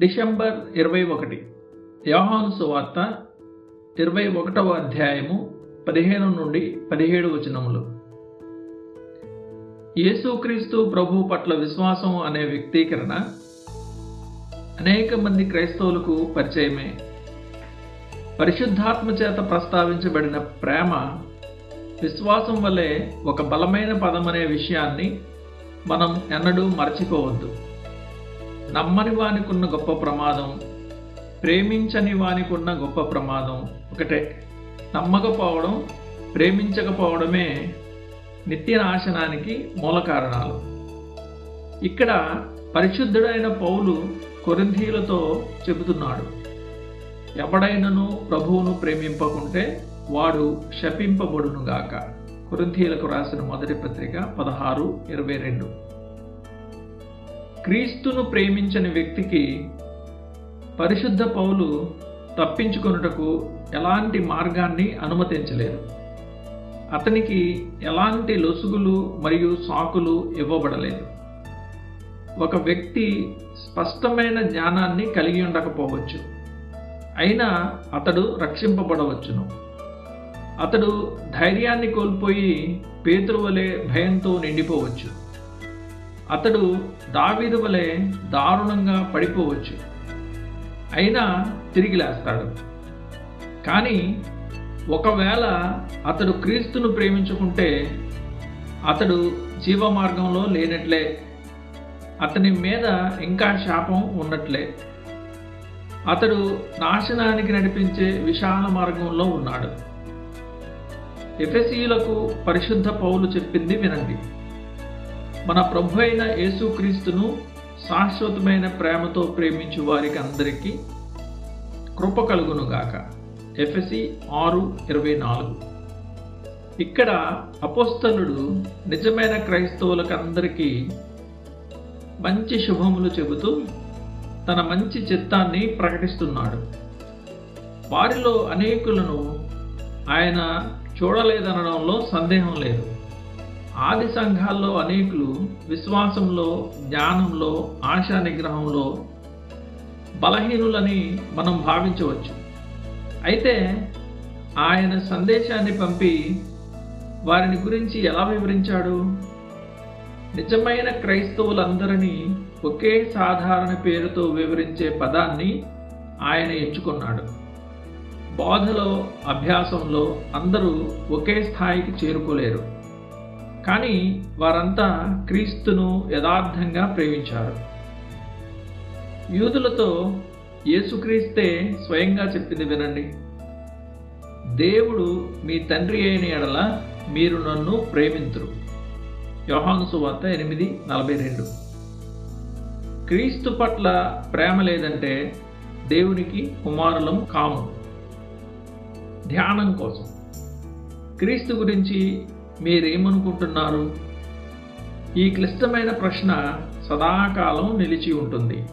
December ఇరవై ఒకటి యోహాను సువార్త ఇరవై ఒకటవ అధ్యాయము పదిహేను నుండి పదిహేడు వచనములు. యేసుక్రీస్తు ప్రభు పట్ల విశ్వాసం అనే వ్యక్తీకరణ అనేక మంది క్రైస్తవులకు పరిచయమే. పరిశుద్ధాత్మ చేత ప్రస్తావించబడిన ప్రేమ విశ్వాసం వల్లే ఒక బలమైన పదమనే విషయాన్ని మనం ఎన్నడూ మర్చిపోవద్దు. నమ్మని వానికున్న గొప్ప ప్రమాదం ప్రేమించని వానికున్న గొప్ప ప్రమాదం ఒకటే. నమ్మకపోవడం ప్రేమించకపోవడమే నిత్య నాశనానికి మూల కారణాలు. ఇక్కడ పరిశుద్ధుడైన పౌలు కొరింధీలతో చెబుతున్నాడు ఎవడైనను ప్రభువును ప్రేమింపకుంటే వాడు శపింపబడునుగాక. కొరింథీలకు రాసిన మొదటి పత్రిక పదహారు ఇరవై రెండు. క్రీస్తును ప్రేమించని వ్యక్తికి పరిశుద్ధ పౌలు తప్పించుకొనుటకు ఎలాంటి మార్గాన్ని అనుమతించలేదు. అతనికి ఎలాంటి లొసుగులు మరియు సాకులు ఇవ్వబడలేదు. ఒక వ్యక్తి స్పష్టమైన జ్ఞానాన్ని కలిగి ఉండకపోవచ్చు. అయినా అతడు రక్షింపబడవచ్చును. అతడు ధైర్యాన్ని కోల్పోయి పేతురు వలె భయంతో నిండిపోవచ్చు. అతడు దావీదు వలె దారుణంగా పడిపోవచ్చు. అయినా తిరిగి లేస్తాడు. కానీ ఒకవేళ అతడు క్రీస్తును ప్రేమించుకుంటే అతడు జీవ మార్గంలో లేనట్లే. అతని మీద ఇంకా శాపం ఉన్నట్లే. అతడు నాశనానికి నడిపించే విశాల మార్గంలో ఉన్నాడు. ఎఫెసీలకు పరిశుద్ధ పౌలు చెప్పింది వినండి. మన ప్రభు అయిన యేసుక్రీస్తును శాశ్వతమైన ప్రేమతో ప్రేమించు వారికి అందరికీ కృప కలుగునుగాక ఎఫ్ఎసి ఆరు ఇరవై నాలుగు. ఇక్కడ అపోస్తలుడు నిజమైన క్రైస్తవులకు అందరికీ మంచి శుభములు చెబుతూ తన మంచి చిత్తాన్ని ప్రకటిస్తున్నాడు. వారిలో అనేకులను ఆయన చూడలేదనడంలో సందేహం లేదు. ఆది సంఘాల్లో అనేకులు విశ్వాసంలో జ్ఞానంలో ఆశా నిగ్రహంలో బలహీనులని మనం భావించవచ్చు. అయితే ఆయన సందేశాన్ని పంపి వారిని గురించి ఎలా వివరించాడు? నిజమైన క్రైస్తవులందరినీ ఒకే సాధారణ పేరుతో వివరించే పదాన్ని ఆయన ఎంచుకున్నాడు. బోధలో అభ్యాసంలో అందరూ ఒకే స్థాయికి చేరుకోలేరు. కానీ వారంతా క్రీస్తును యథార్థంగా ప్రేమించారు. యూదులతో యేసుక్రీస్తే స్వయంగా చెప్పింది వినండి. దేవుడు మీ తండ్రి అయిన ఎడల మీరు నన్ను ప్రేమింతురు. యోహాను సువార్త ఎనిమిది నలభై రెండు. క్రీస్తు పట్ల ప్రేమ లేదంటే దేవునికి కుమారులం కాము. ధ్యానం కోసం. క్రీస్తు గురించి మీరేమనుకుంటున్నారు? ఈ క్లిష్టమైన ప్రశ్న సదాకాలం నిలిచి ఉంటుంది.